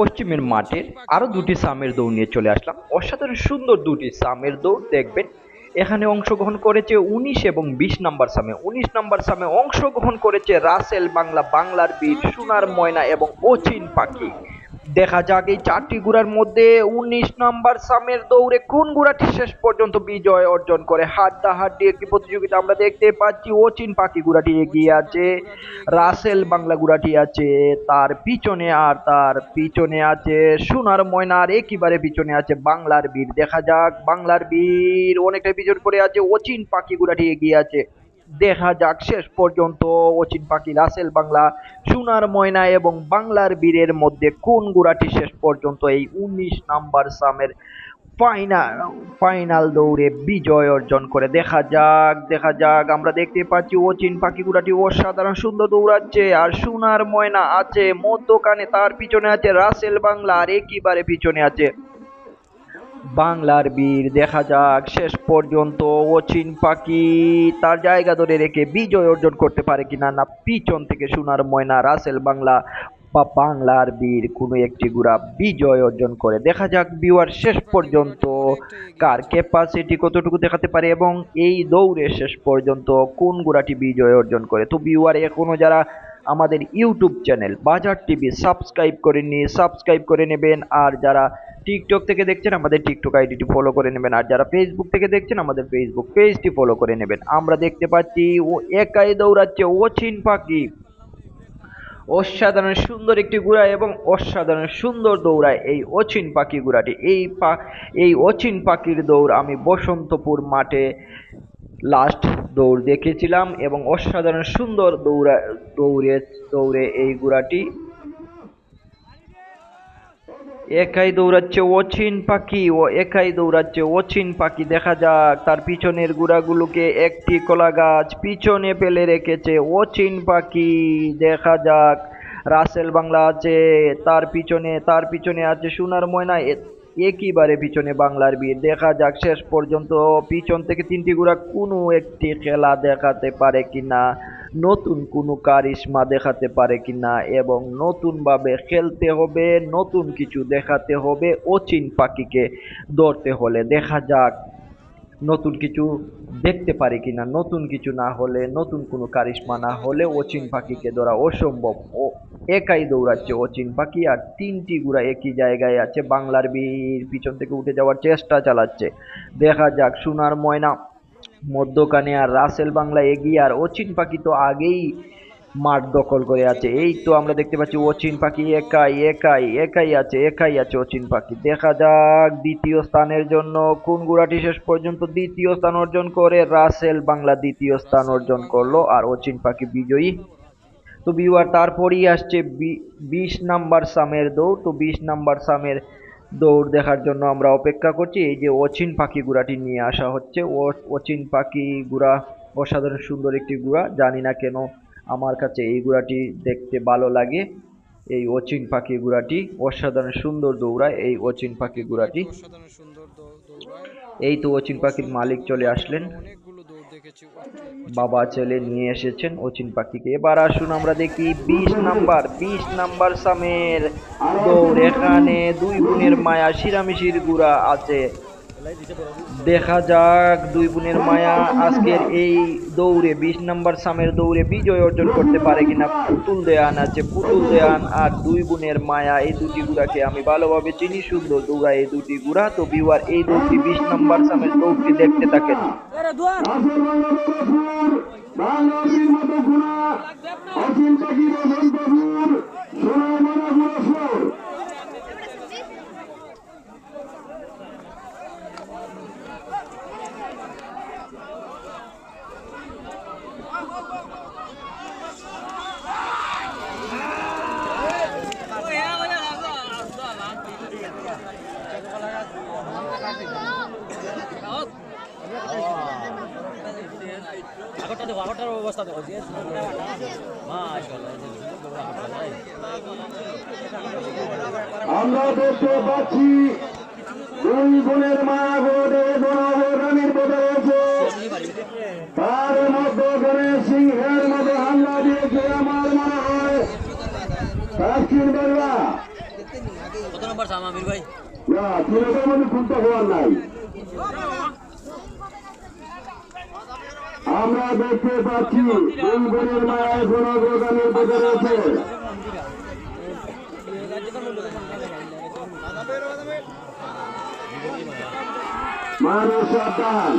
পশ্চিমের মাঠের আরও দুটি সামের দৌড় নিয়ে চলে আসলাম। অসাধারণ সুন্দর দুটি সামের দৌড়, দেখবেন। এখানে অংশগ্রহণ করেছে উনিশ এবং বিশ নাম্বার সামে। উনিশ নাম্বার সামে অংশগ্রহণ করেছে রাসেল বাংলা, বাংলার বীর সোনার ময়না এবং অচিন পাখি। দেখা যাক এই চারটি গুড়ার মধ্যে উনিশ নাম্বার সামের দৌড়ে কোন গুড়াটি শেষ পর্যন্ত বিজয় অর্জন করে? হাড্ডাহাড্ডি একটি প্রতিযোগিতা আমরা দেখতে পাচ্ছি। অচিন পাখি গুড়াটি এগিয়ে আছে। রাসেল বাংলা গুড়াটি আছে তার পিছনে আর তার পিছনে আছে সোনার ময়নার একেবারে পিছনে আছে বাংলার বীর। দেখা যাক বাংলার বীর অনেকটা পিছন করে আছে। অচিন পাখি গুড়াটি এগিয়ে আছে। দেখা যাক, শেষ পর্যন্ত অচিন পাখি রাসেল বাংলা, সোনার ময়না এবং বাংলার বীরের মধ্যে কোন গুড়াটি শেষ পর্যন্ত এই উনিশ নাম্বার সামের ফাইনাল ফাইনাল দৌড়ে বিজয় অর্জন করে? দেখা যাক দেখা যাক। আমরা দেখতে পাচ্ছি অচিন পাখি গুড়াটি অসাধারণ সুন্দর দৌড়াচ্ছে আর সোনার ময়না আছে মধ্যখানে, তার পিছনে আছে রাসেল বাংলা আর একেবারে পিছনে আছে। বাংলার বীর, দেখা যাক শেষ পর্যন্ত অচিন পাখি তার জায়গা ধরে রেখে বিজয় অর্জন করতে পারে কিনা না পিছন থেকে সোনার ময়না, রাসেল বাংলা বা বাংলার বীর কোনো একটি গুড়া বিজয় অর্জন করে। দেখা যাক বিওয়ার শেষ পর্যন্ত কার ক্যাপাসিটি কতটুকু দেখাতে পারে এবং এই দৌড়ে শেষ পর্যন্ত কোন গুড়াটি বিজয় অর্জন করে। তো বিওয়ার এখনও যারা আমাদের YouTube channel Bazar TV subscribe করে নিয়ে সাবস্ক্রাইব করে নেবেন। আর যারা টিকটক থেকে দেখছেন, আমাদের টিকটক আইডিটি ফলো করে নেবেন। আর যারা ফেসবুক থেকে দেখছেন, আমাদের ফেসবুক পেজটি ফলো করে নেবেন। আমরা দেখতে পাচ্ছি ও একাই দৌড়াচ্ছে, অচিন পাখি। অসাধারণ সুন্দর একটি গুড়া এবং অসাধারণ সুন্দর দৌড়ায় এই অচিন পাখি গুড়াটি এই পা, এই অচিন পাখির দৌড় আমি বসন্তপুর মাঠে লাস্ট দৌড় দেখেছিলাম এবং অসাধারণ সুন্দর দৌড়া, দৌড়ে দৌড়ে এই গুড়াটি একাই দৌড়াচ্ছে অচিন পাখি ও একাই দৌড়াচ্ছে অচিন পাখি। দেখা যাক, তার পিছনের গুড়াগুলোকে একটি কলা গাছ পিছনে ফেলে রেখেছে অচিন পাখি। দেখা যাক, রাসেল বাংলা আছে, তার পিছনে তার পিছনে আছে সোনার ময়না। একইবারে পিছনে বাংলার বীর দেখা যাক শেষ পর্যন্ত পিছন থেকে তিনটি গুড়া কোনো একটি খেলা দেখাতে পারে কিনা, নতুন কোনো কারিশমা দেখাতে পারে কিনা এবং নতুনভাবে খেলতে হবে, নতুন কিছু দেখাতে হবে অচিন পাখিকে ধরতে হলে। দেখা যাক নতুন কিছু দেখতে পারি কিনা, নতুন কিছু না হলে, নতুন কোনো কারিশমা না হলে অচিন পাখিকে ধরা অসম্ভব। ও একাই দৌড়াচ্ছে অচিন। পাখি আর তিনটি গুড়া একই জায়গায় আছে। বাংলার বীর পিছন থেকে উঠে যাওয়ার চেষ্টা চালাচ্ছে। দেখা যাক, সোনার ময়না, মধ্যখানে আর রাসেল বাংলা এগিয়ে আর অচিন পাখি তো আগেই মাঠ দখল করে আছে। এই তো আমরা দেখতে পাচ্ছি অচিন পাখি একাই একাই একাই আছে একাই আছে অচিন পাখি। দেখা যাক দ্বিতীয় স্থানের জন্য কোন গুড়াটি শেষ পর্যন্ত দ্বিতীয় স্থান অর্জন করে। রাসেল বাংলা দ্বিতীয় স্থান অর্জন করল আর অচিন পাখি বিজয়ী তো বিওয়ার তারপরেই আসছে বিশ নাম্বার সামের দৌড়। তো বিশ নাম্বার সামের দৌড় দেখার জন্য আমরা অপেক্ষা করছি। এই যে অচিন পাখি গুড়াটি নিয়ে আসা হচ্ছে। অচিন পাখি গুড়া অসাধারণ সুন্দর একটি গুড়া। জানি না কেন আমার কাছে এই গুড়াটি দেখতে ভালো লাগে। এই অচিন পাখি গুড়াটি অসাধারণ সুন্দর দৌড়ায়। এই অচিন পাখি গুড়াটি সুন্দর এই তো অচিন পাখির মালিক চলে আসলেন। বাবা ছেলে নিয়ে এসেছেন অচিন পাখিকে। এবার আসুন আমরা দেখি বিশ নাম্বার বিশ নাম্বার সামের। এখানে দুই বোনের মায়া, শিরামিশির গুড়া আছে। দেখা যাক দুই বোনের মায়া আজকের এই দৌড়ে বিশ নম্বর সামের দৌড়ে বিজয় অর্জন করতে পারে কিনা পুতুল দেয়ান আছে। পুতুল দেয়ান আর দুই বোনের মায়া এই দুটি গুড়াকে আমি ভালোভাবে চিনি সুন্দর দৌড়া এই দুটি গুড়া। তো বিওয়ার এই দৌড়টি বিশ নম্বর সামের দৌড়টি দেখতে থাকেন। দেখো আগরটার অবস্থা দেখো যে আমরা দেখতে পাচ্ছি দুই বোনের মা বোর্ডে গণভোটানির পদে রয়েছে। তার মধ্যখানে সিংহের মতো হামলা দিয়েছে আমার মনে হয়। কাশ্মীর নাম্বার সাম, আমির ভাই। না তিনটার মধ্যে খুলতে হওয়ার নাই। আমরা দেখতে পাচ্ছি দুই বোনের মা এখন অগ্রগামীর পথে রয়েছে মানুষ সাবধান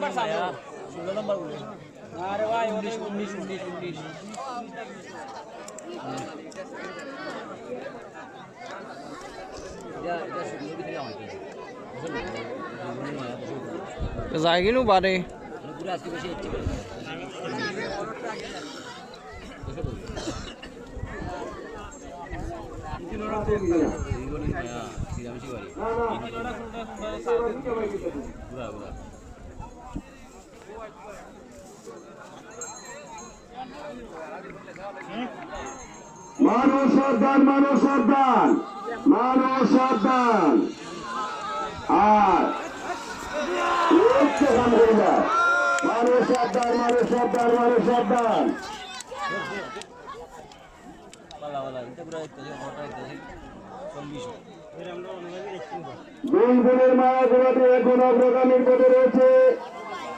নাম্বার সাম ষোলো নাম্বার বলে আরে ভাই উনিশ উনিশ উনিশ উনিশ যায় কিনু বারে পুরো আজকে বেশি ইচ্ছে করে মানুষ সাবধান মানুষ সাবধান মানুষ সাবধান। আর মানুষ মানুষ সাবধান মানুষ সাবধান। বোনের মায়া রয়েছে।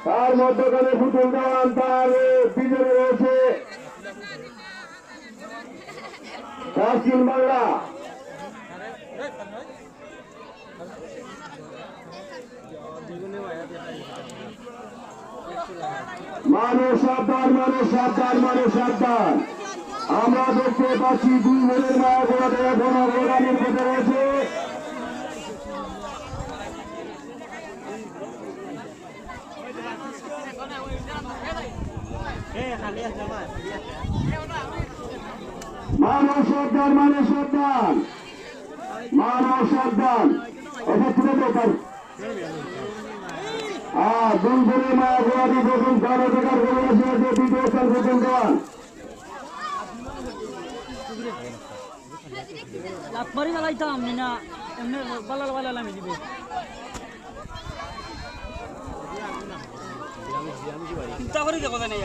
তার মধ্যখানে পুতুল দেওয়ান, তার পিছনে রয়েছে পশ্চিম বাংলা। মানুষ সাবধান মানুষ সাবধান মানুষ সাবধান। আমরা দেখতে পাচ্ছি দুই বোনের মায়া গোড়াতে এখন অগ্রগামীর পথে রয়েছে মানব সাবধান মানব সাবধান মানব সাবধান এটা তুলে আর কারও দেখার করে দ্বিতীয় স্থান প্রথম দেওয়ান লাভ মারি না এমনি বালাল বালাল আমি দিবে। চিন্তা করি দেখো জানি